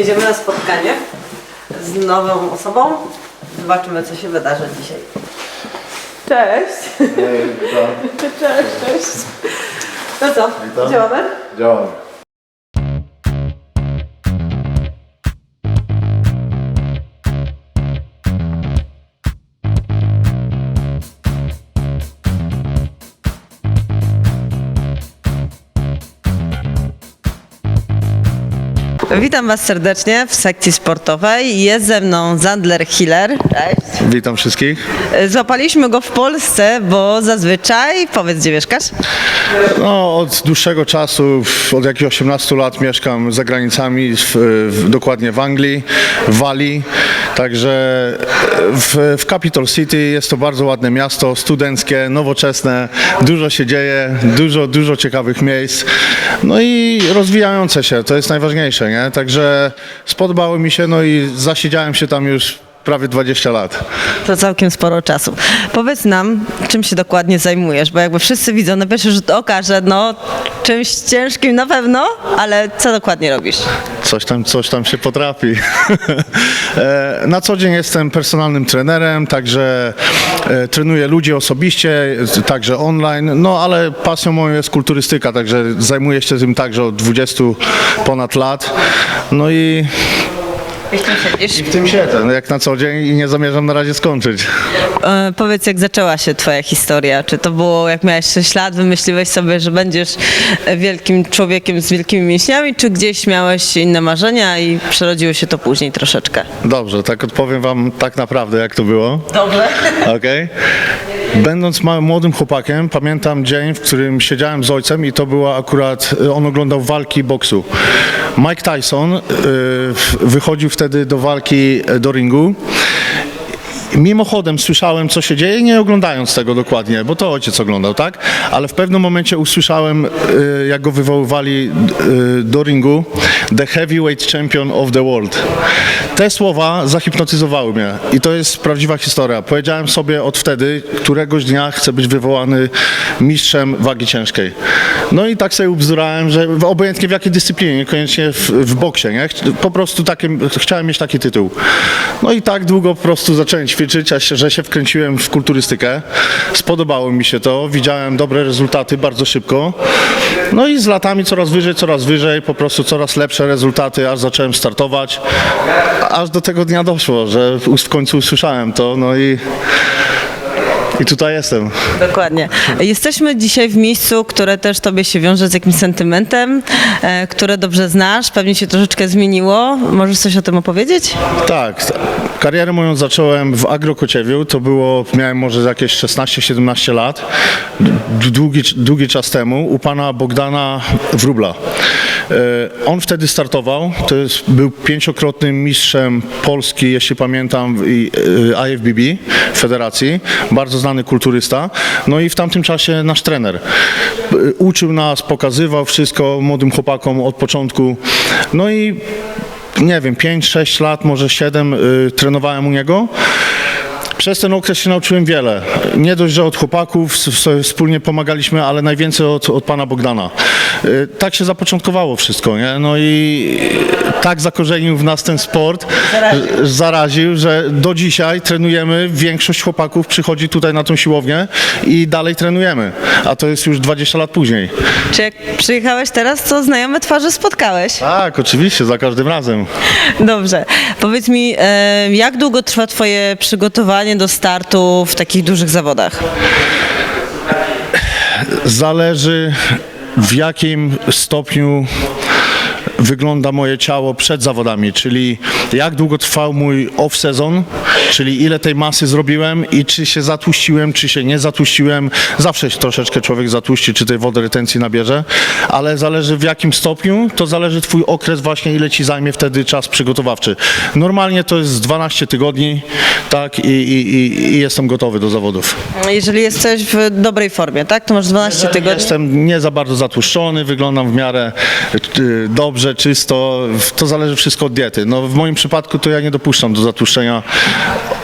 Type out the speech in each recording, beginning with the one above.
Jedziemy na spotkanie z nową osobą. Zobaczymy, co się wydarzy dzisiaj. Cześć. Cześć, cześć. No co, Witam. działamy? Działamy. Witam Was serdecznie w sekcji sportowej. Jest ze mną Zandler Hiller. Cześć. Witam wszystkich. Złapaliśmy go w Polsce, bo zazwyczaj, powiedz gdzie mieszkasz? No, od dłuższego czasu, od jakichś 18 lat mieszkam za granicami, w, w, dokładnie w Anglii, w Walii. Także w, w Capital City jest to bardzo ładne miasto, studenckie, nowoczesne, dużo się dzieje, dużo, dużo ciekawych miejsc. No i rozwijające się, to jest najważniejsze, nie? Także spodobało mi się, no i zasiedziałem się tam już prawie 20 lat. To całkiem sporo czasu. Powiedz nam, czym się dokładnie zajmujesz, bo jakby wszyscy widzą na pierwszy rzut oka, że no czymś ciężkim na pewno, ale co dokładnie robisz? Coś tam, coś tam się potrafi. E, Na co dzień jestem personalnym trenerem, także e, trenuję ludzi osobiście, także online, no ale pasją moją jest kulturystyka, także zajmuję się tym także od 20 ponad lat. No i Jeśli siedzisz. w tym siedzę, no jak na co dzień i nie zamierzam na razie skończyć. E, powiedz, jak zaczęła się twoja historia? Czy to było, jak miałeś 6 lat, wymyśliłeś sobie, że będziesz wielkim człowiekiem z wielkimi mięśniami, czy gdzieś miałeś inne marzenia i przerodziło się to później troszeczkę? Dobrze, tak odpowiem wam tak naprawdę jak to było. Dobrze. Okej. Będąc małym, młodym chłopakiem, pamiętam dzień, w którym siedziałem z ojcem i to była akurat, on oglądał walki boksu. Mike Tyson y, wychodził wtedy do walki e, do ringu. Mimochodem słyszałem, co się dzieje, nie oglądając tego dokładnie, bo to ojciec oglądał, tak? Ale w pewnym momencie usłyszałem, y, jak go wywoływali y, do ringu, The Heavyweight Champion of the World. Te słowa zahipnotyzowały mnie i to jest prawdziwa historia. Powiedziałem sobie od wtedy, któregoś dnia chcę być wywołany mistrzem wagi ciężkiej. No i tak sobie ubzdurałem, że obojętnie w jakiej dyscyplinie, niekoniecznie w, w boksie, nie? Po prostu takie, chciałem mieć taki tytuł. No i tak długo po prostu zacząłem ćwiczyć, aż się, że się wkręciłem w kulturystykę. Spodobało mi się to, widziałem dobre rezultaty bardzo szybko. No i z latami coraz wyżej, coraz wyżej, po prostu coraz lepsze rezultaty, aż zacząłem startować. Aż do tego dnia doszło, że w końcu usłyszałem to, no i, i tutaj jestem. Dokładnie. Jesteśmy dzisiaj w miejscu, które też tobie się wiąże z jakimś sentymentem, e, które dobrze znasz, pewnie się troszeczkę zmieniło. Możesz coś o tym opowiedzieć? Tak, karierę moją zacząłem w Agrokociewiu, to było, miałem może jakieś 16-17 lat, długi, długi czas temu, u pana Bogdana Wróbla. E, On wtedy startował, to jest, był pięciokrotnym mistrzem Polski, jeśli pamiętam, w i- e, IFBB, Federacji, bardzo znany kulturysta, no i w tamtym czasie nasz trener. E, Uczył nas, pokazywał wszystko młodym chłopakom od początku, no i nie wiem, 5-6 lat, może 7 y, trenowałem u niego. Przez ten okres się nauczyłem wiele. Nie dość, że od chłopaków sobie wspólnie pomagaliśmy, ale najwięcej od, od pana Bogdana. Y, Tak się zapoczątkowało wszystko, nie? No i tak zakorzenił w nas ten sport, Zaraził. że- zaraził, że do dzisiaj trenujemy, większość chłopaków przychodzi tutaj na tą siłownię i dalej trenujemy, a to jest już 20 lat później. Czy jak przyjechałeś teraz, to znajome twarze spotkałeś? Tak, oczywiście, za każdym razem. Dobrze. Powiedz mi, e, jak długo trwa twoje przygotowanie do startu w takich dużych zawodach? Zależy w jakim stopniu wygląda moje ciało przed zawodami, czyli jak długo trwał mój off-sezon, czyli ile tej masy zrobiłem i czy się zatłuściłem, czy się nie zatłuściłem. Zawsze się troszeczkę człowiek zatłuści, czy tej wody retencji nabierze, ale zależy w jakim stopniu, to zależy twój okres właśnie, ile ci zajmie wtedy czas przygotowawczy. Normalnie to jest 12 tygodni, tak, i, i, i, i jestem gotowy do zawodów. Jeżeli jesteś w dobrej formie, tak? To masz 12 tygodni. Jestem nie za bardzo zatłuszczony, wyglądam w miarę y, dobrze, czysto. To zależy wszystko od diety. No, w moim przypadku to ja nie dopuszczam do zatłuszczenia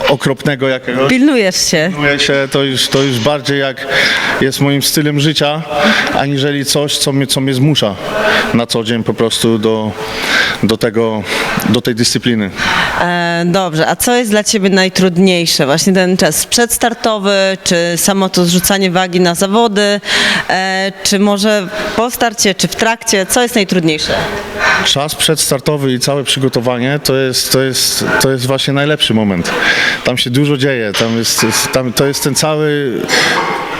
okropnego jakiegoś. Pilnujesz się. Czuję się to już, to już bardziej jak jest moim stylem życia, aniżeli coś, co mnie, co mnie zmusza na co dzień po prostu do, do, tego, do tej dyscypliny. E, dobrze, a co jest dla Ciebie najtrudniejsze? Właśnie ten czas przedstartowy, czy samo to zrzucanie wagi na zawody, e, czy może po starcie, czy w trakcie? Co jest najtrudniejsze? Czas przedstartowy i całe przygotowanie to jest, to jest, to jest właśnie najlepszy moment. Tam się dużo dzieje, tam jest, tam, to jest ten cały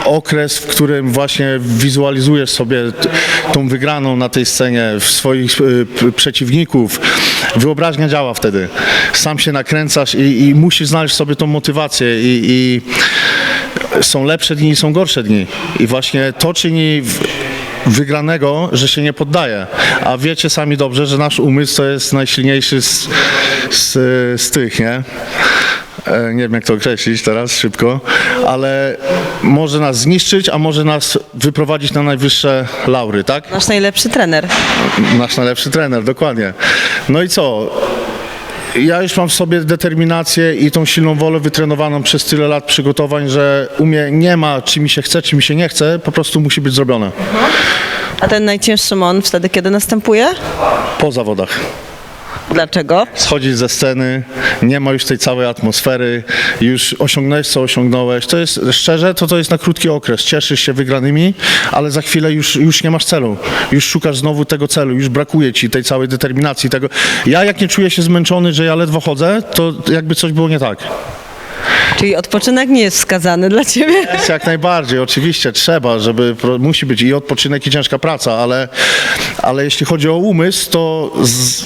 okres, w którym właśnie wizualizujesz sobie tą wygraną na tej scenie, swoich p- przeciwników. Wyobraźnia działa wtedy. Sam się nakręcasz i, i musisz znaleźć sobie tą motywację i, i są lepsze dni i są gorsze dni. I właśnie to czyni wygranego, że się nie poddaje. A wiecie sami dobrze, że nasz umysł to jest najsilniejszy z, z, z tych, nie? E, Nie wiem jak to określić teraz szybko, ale może nas zniszczyć, a może nas wyprowadzić na najwyższe laury, tak? Nasz najlepszy trener. Nasz najlepszy trener, dokładnie. No i co? Ja już mam w sobie determinację i tą silną wolę wytrenowaną przez tyle lat przygotowań, że u mnie nie ma, czy mi się chce, czy mi się nie chce, po prostu musi być zrobione. A ten najcięższy moment wtedy, kiedy następuje? Po zawodach. Dlaczego? Schodzić ze sceny, nie ma już tej całej atmosfery, już osiągnąłeś co osiągnąłeś. To jest, szczerze, to to jest na krótki okres. Cieszysz się wygranymi, ale za chwilę już, już nie masz celu. Już szukasz znowu tego celu, już brakuje ci tej całej determinacji. Tego. Ja jak nie czuję się zmęczony, że ja ledwo chodzę, to jakby coś było nie tak. Czyli odpoczynek nie jest wskazany dla Ciebie? Jest jak najbardziej, oczywiście trzeba, żeby musi być i odpoczynek i ciężka praca, ale, ale jeśli chodzi o umysł, to z,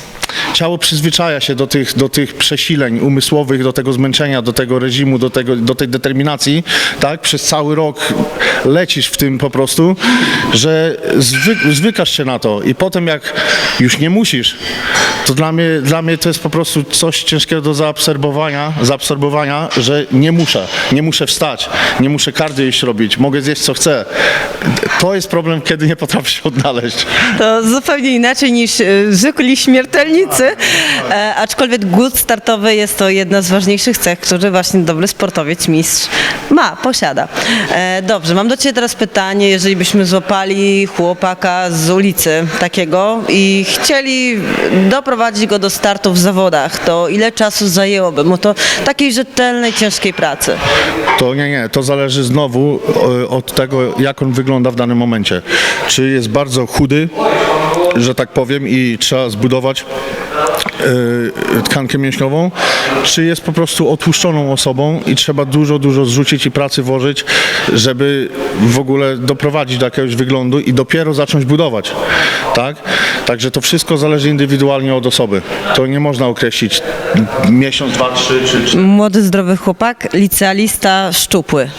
ciało przyzwyczaja się do tych, do tych przesileń umysłowych, do tego zmęczenia, do tego reżimu, do, tego, do tej determinacji, tak? Przez cały rok lecisz w tym po prostu, że zwy, zwykasz się na to i potem jak już nie musisz, to dla mnie, dla mnie to jest po prostu coś ciężkiego do zaabsorbowania, zaabsorbowania, że nie muszę, nie muszę wstać, nie muszę kardio iść robić, mogę zjeść co chcę. To jest problem, kiedy nie potrafię się odnaleźć. To zupełnie inaczej niż e, zwykli e, aczkolwiek głód startowy jest to jedna z ważniejszych cech, które właśnie dobry sportowiec, mistrz ma, posiada. E, dobrze, mam do Ciebie teraz pytanie, jeżeli byśmy złapali chłopaka z ulicy takiego i chcieli doprowadzić go do startu w zawodach, to ile czasu zajęłoby mu to takiej rzetelnej, ciężkiej pracy? To nie, nie, to zależy znowu e, od tego, jak on wygląda w danym momencie. Czy jest bardzo chudy, że tak powiem, i trzeba zbudować e, tkankę mięśniową, czy jest po prostu otłuszczoną osobą i trzeba dużo, dużo zrzucić i pracy włożyć, żeby w ogóle doprowadzić do jakiegoś wyglądu i dopiero zacząć budować, tak? Także to wszystko zależy indywidualnie od osoby. To nie można określić miesiąc, dwa, trzy, czy, czy Młody, zdrowy chłopak, licealista, szczupły.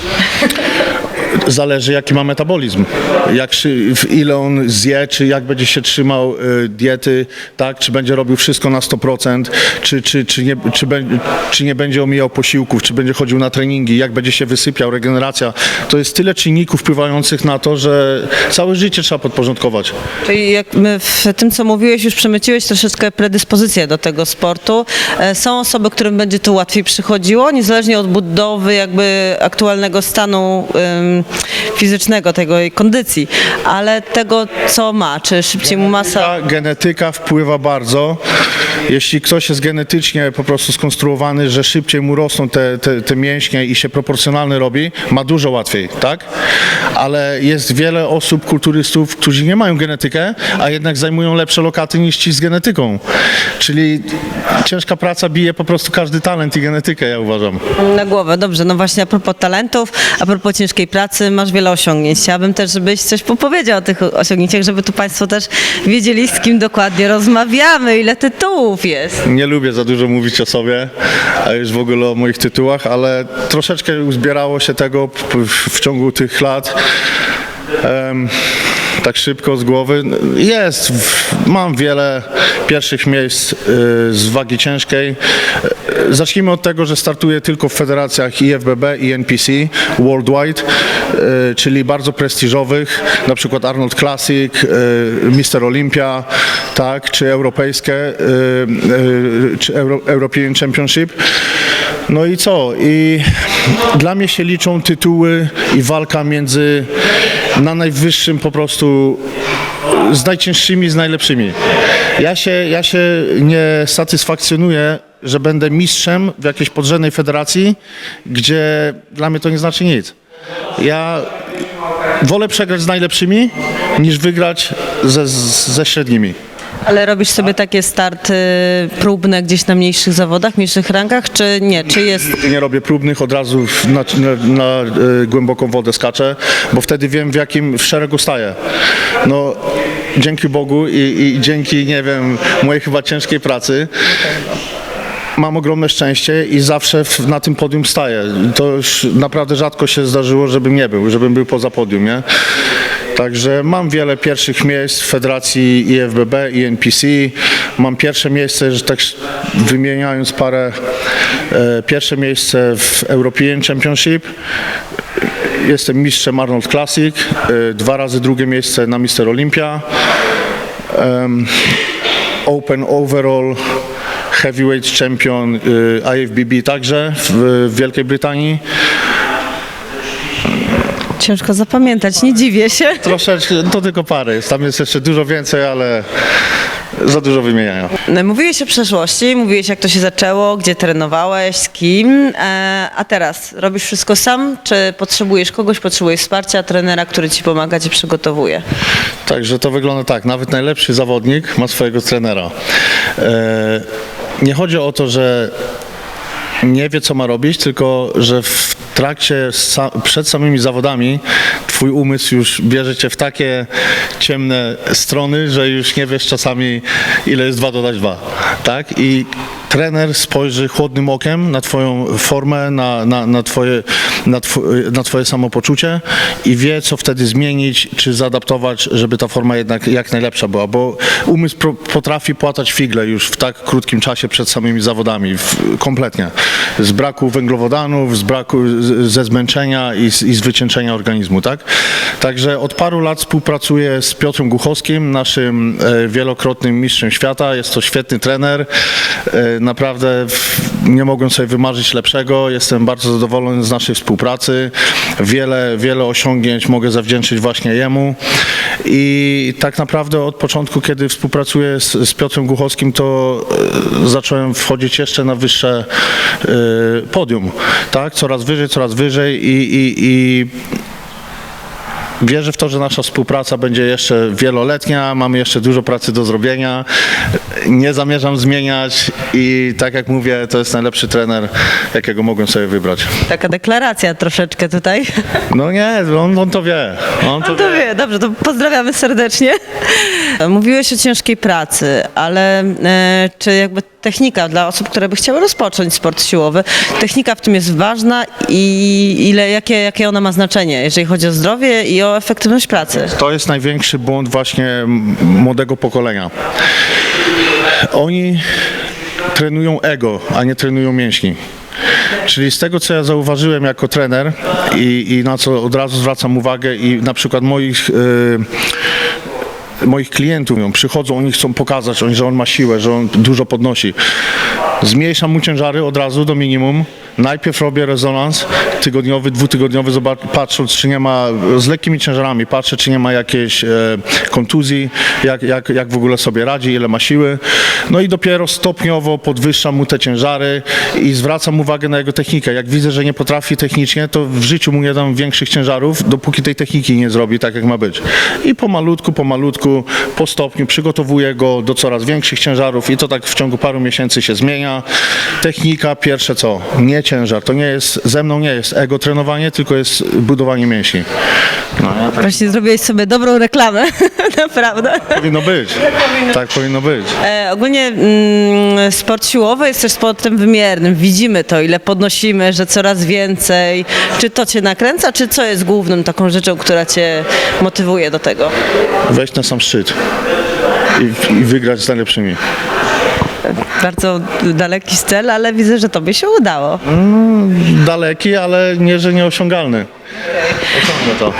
Zależy jaki ma metabolizm, jak, w- ile on zje, czy jak będzie się trzymał y, diety, tak, czy będzie robił wszystko na 100%, czy, czy, czy, nie, czy, bę- czy nie będzie omijał posiłków, czy będzie chodził na treningi, jak będzie się wysypiał, regeneracja. To jest tyle czynników wpływających na to, że całe życie trzeba podporządkować. Czyli jak w tym, co mówiłeś, już przemyciłeś troszeczkę predyspozycję do tego sportu. E, Są osoby, którym będzie to łatwiej przychodziło, niezależnie od budowy jakby aktualnego stanu ym, fizycznego, tego jej kondycji, ale tego, co ma, czy szybciej mu masa... Genetyka wpływa bardzo. Jeśli ktoś jest genetycznie po prostu skonstruowany, że szybciej mu rosną te, te, te mięśnie i się proporcjonalny robi, ma dużo łatwiej, tak? Ale jest wiele osób, kulturystów, którzy nie mają genetykę, a jednak zajmują lepsze lokaty niż ci z genetyką. Czyli ciężka praca bije po prostu każdy talent i genetykę, ja uważam. Na głowę, dobrze. No właśnie a propos talentów, a propos ciężkiej pracy, masz wiele osiągnięć. Chciałabym też, żebyś coś popowiedział o tych osiągnięciach, żeby tu Państwo też wiedzieli, z kim dokładnie rozmawiamy, ile tytułów jest. Nie lubię za dużo mówić o sobie, a już w ogóle o moich tytułach, ale troszeczkę uzbierało się tego w, ciągu tych lat. Em, tak szybko z głowy. Jest, mam wiele pierwszych miejsc y, z wagi ciężkiej. Zacznijmy od tego, że startuję tylko w federacjach IFBB i NPC Worldwide, e, czyli bardzo prestiżowych, na przykład Arnold Classic, Mister Olympia, tak, czy europejskie, czy Euro, European Championship. No i co? I dla mnie się liczą tytuły i walka między na najwyższym po prostu z najcięższymi, z najlepszymi. Ja się, ja się nie satysfakcjonuję, że będę mistrzem w jakiejś podrzędnej federacji, gdzie dla mnie to nie znaczy nic. Ja wolę przegrać z najlepszymi, niż wygrać ze, ze średnimi. Ale robisz sobie takie starty próbne gdzieś na mniejszych zawodach, mniejszych rankach, czy nie? Czy jest... Nie robię próbnych, od razu na, na, na e, głęboką wodę skaczę, bo wtedy wiem w jakim w szeregu staję. No, dzięki Bogu i, i dzięki, nie wiem, mojej chyba ciężkiej pracy mam ogromne szczęście i zawsze w, na tym podium staję. To już naprawdę rzadko się zdarzyło, żebym nie był, żebym był poza podium, nie? Także mam wiele pierwszych miejsc w Federacji IFBB i NPC. Mam pierwsze miejsce, że tak wymieniając parę, e, pierwsze miejsce w European Championship. Jestem mistrzem Arnold Classic, e, dwa razy drugie miejsce na Mister Olympia. Open Overall Heavyweight Champion y, IFBB także w Wielkiej Brytanii. Ciężko zapamiętać, nie dziwię się. Troszeczkę, to tylko jest, tam jest jeszcze dużo więcej, ale za dużo wymieniają. No, Mówiłeś o przeszłości, mówiłeś jak to się zaczęło, gdzie trenowałeś, z kim, e, a teraz robisz wszystko sam, czy potrzebujesz kogoś, potrzebujesz wsparcia, trenera, który ci pomaga, cię przygotowuje? Także to wygląda tak, nawet najlepszy zawodnik ma swojego trenera. E, nie chodzi o to, że nie wie, co ma robić, tylko że w trakcie, przed samymi zawodami twój umysł już bierze cię w takie ciemne strony, że już nie wiesz czasami, ile jest 2 dodać 2, tak? I trener spojrzy chłodnym okiem na twoją formę, na, na, na, twoje, na, tw- na twoje samopoczucie i wie, co wtedy zmienić, czy zaadaptować, żeby ta forma jednak jak najlepsza była, bo umysł potrafi płatać figle już w tak krótkim czasie przed samymi zawodami, w, kompletnie. Z braku węglowodanów, z braku, ze zmęczenia i z, i z organizmu, tak? Także od paru lat współpracuję z Piotrem Głuchowskim, naszym e, wielokrotnym mistrzem świata. Jest to świetny trener. E, naprawdę nie mogłem sobie wymarzyć lepszego. Jestem bardzo zadowolony z naszej współpracy. Wiele, wiele osiągnięć mogę zawdzięczyć właśnie jemu. I tak naprawdę od początku, kiedy współpracuję z, z Piotrem Głuchowskim, to e, zacząłem wchodzić jeszcze na wyższe podium. Tak? Coraz wyżej, coraz wyżej i, i, i Wierzę w to, że nasza współpraca będzie jeszcze wieloletnia, mamy jeszcze dużo pracy do zrobienia. Nie zamierzam zmieniać i tak jak mówię, to jest najlepszy trener, jakiego mogłem sobie wybrać. Taka deklaracja troszeczkę tutaj. No nie, on, on to wie. On to No to wie, dobrze, to pozdrawiamy serdecznie. Mówiłeś o ciężkiej pracy, ale e, czy jakby technika dla osób, które by chciały rozpocząć sport siłowy, technika w tym jest ważna i ile, jakie, jakie ona ma znaczenie, jeżeli chodzi o zdrowie i o efektywność pracy? To jest największy błąd właśnie młodego pokolenia. Oni trenują ego, a nie trenują mięśni. Czyli z tego, co ja zauważyłem jako trener i, i na co od razu zwracam uwagę i na przykład moich... e, moich klientów mówią, przychodzą, oni chcą pokazać, że on ma siłę, że on dużo podnosi. Zmniejszam mu ciężary od razu do minimum. Najpierw robię rezonans tygodniowy, dwutygodniowy, patrząc, czy nie ma, z lekkimi ciężarami, patrzę, czy nie ma jakiejś e, kontuzji, jak, jak, jak w ogóle sobie radzi, ile ma siły. No i dopiero stopniowo podwyższam mu te ciężary i zwracam uwagę na jego technikę. Jak widzę, że nie potrafi technicznie, to w życiu mu nie dam większych ciężarów, dopóki tej techniki nie zrobi tak, jak ma być. I pomalutku, pomalutku, po stopniu przygotowuję go do coraz większych ciężarów i to tak w ciągu paru miesięcy się zmienia. Technika, pierwsze co? Nie ciężar. To nie jest, ze mną nie jest ego trenowanie, tylko jest budowanie mięśni. No, Właśnie zrobiłeś sobie dobrą reklamę, naprawdę. powinno być. Tak powinno być. E, ogólnie mm, sport siłowy jest też sportem wymiernym. Widzimy to, ile podnosimy, że coraz więcej. Czy to cię nakręca, czy co jest główną taką rzeczą, która cię motywuje do tego? Wejść na sam szczyt i, i wygrać z najlepszymi. Bardzo daleki cel, ale widzę, że tobie się udało. Daleki, ale nie, że nieosiągalny. Osiągnę to.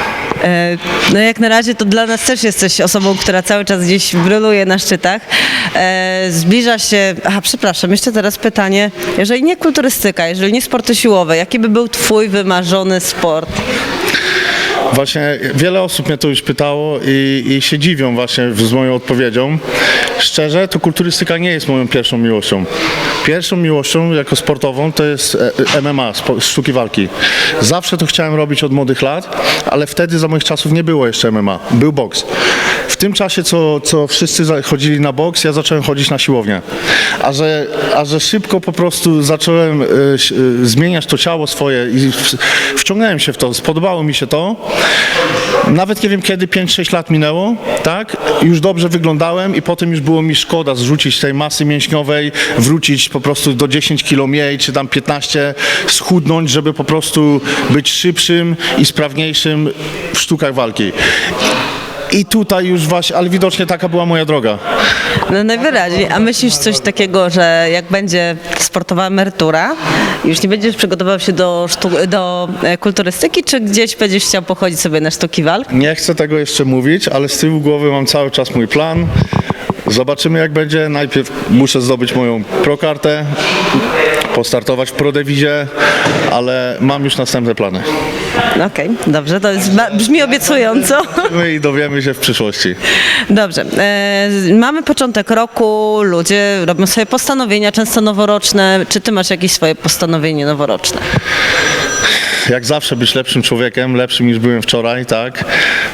E, No jak na razie to dla nas też jesteś osobą, która cały czas gdzieś bryluje na szczytach. E, Zbliża się, aha przepraszam, jeszcze teraz pytanie, jeżeli nie kulturystyka, jeżeli nie sporty siłowe, jaki by był twój wymarzony sport? Właśnie wiele osób mnie to już pytało i, i się dziwią właśnie z moją odpowiedzią. Szczerze, to kulturystyka nie jest moją pierwszą miłością. Pierwszą miłością jako sportową to jest e, MMA, sztuki walki. Zawsze to chciałem robić od młodych lat, ale wtedy za moich czasów nie było jeszcze MMA, był boks. W tym czasie, co, co wszyscy chodzili na boks, ja zacząłem chodzić na siłownię. A że, a że szybko po prostu zacząłem ś- e, zmieniać to ciało swoje i w, wciągnąłem się w to, spodobało mi się to. Nawet nie wiem kiedy, 5-6 lat minęło, tak? Już dobrze wyglądałem i potem już było mi szkoda zrzucić tej masy mięśniowej, wrócić po prostu do 10 kilo mniej, czy tam 15, schudnąć, żeby po prostu być szybszym i sprawniejszym w sztukach walki. I tutaj już właśnie, ale widocznie taka była moja droga. No najwyraźniej. A myślisz coś takiego, że jak będzie sportowa emerytura, już nie będziesz przygotowywał się do, sztu- do e, kulturystyki, czy gdzieś będziesz chciał pochodzić sobie na sztuki walk? Nie chcę tego jeszcze mówić, ale z tyłu głowy mam cały czas mój plan. Zobaczymy jak będzie. Najpierw muszę zdobyć moją prokartę, postartować w Prodewizie, ale mam już następne plany. No Okej, dobrze, to jest, brzmi obiecująco. My i dowiemy się w przyszłości. Dobrze, e, mamy początek roku, ludzie robią sobie postanowienia, często noworoczne. Czy ty masz jakieś swoje postanowienie noworoczne? Jak zawsze być lepszym człowiekiem, lepszym niż byłem wczoraj, tak?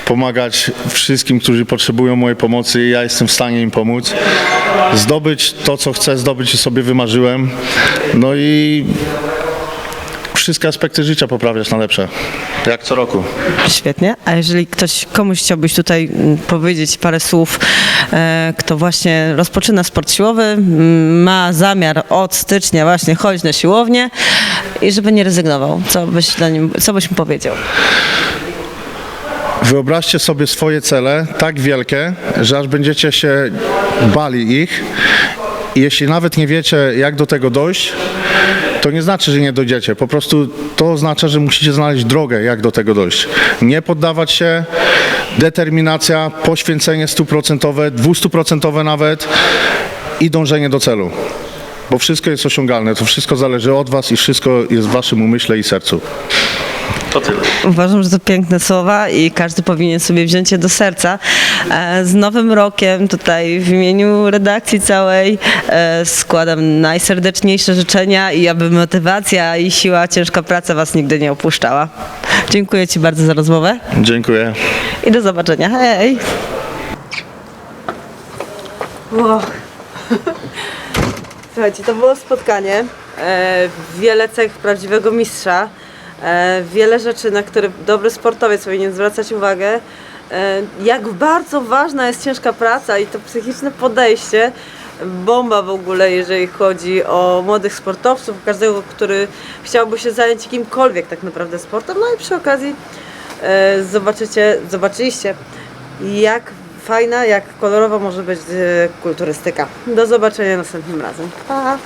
Pomagać wszystkim, którzy potrzebują mojej pomocy i ja jestem w stanie im pomóc. Zdobyć to, co chcę zdobyć i sobie wymarzyłem. No i wszystkie aspekty życia poprawiać na lepsze. Jak co roku. Świetnie. A jeżeli ktoś, komuś chciałbyś tutaj mm, powiedzieć parę słów, e, kto właśnie rozpoczyna sport siłowy, ma zamiar od stycznia właśnie chodzić na siłownię i żeby nie rezygnował, co byś, dla nim, co byś mu powiedział? Wyobraźcie sobie swoje cele tak wielkie, że aż będziecie się bali ich i jeśli nawet nie wiecie, jak do tego dojść, to nie znaczy, że nie dojdziecie. Po prostu to oznacza, że musicie znaleźć drogę, jak do tego dojść. Nie poddawać się, determinacja, poświęcenie stuprocentowe, dwustuprocentowe nawet i dążenie do celu. Bo wszystko jest osiągalne, to wszystko zależy od Was i wszystko jest w Waszym umyśle i sercu. To tyle. Uważam, że to piękne słowa i każdy powinien sobie wziąć je do serca. E, Z Nowym Rokiem tutaj w imieniu redakcji całej e, składam najserdeczniejsze życzenia i aby motywacja i siła, ciężka praca Was nigdy nie opuszczała. Dziękuję Ci bardzo za rozmowę Dziękuję. i do zobaczenia. Hej! Wow. Słuchajcie, to było spotkanie. E, wiele cech prawdziwego mistrza. E, wiele rzeczy, na które dobry sportowiec powinien zwracać uwagę. E, jak bardzo ważna jest ciężka praca i to psychiczne podejście. Bomba w ogóle, jeżeli chodzi o młodych sportowców, każdego, który chciałby się zająć jakimkolwiek tak naprawdę sportem. No i przy okazji e, zobaczycie, zobaczyliście, jak fajna, jak kolorowa może być kulturystyka. Do zobaczenia następnym razem. Pa!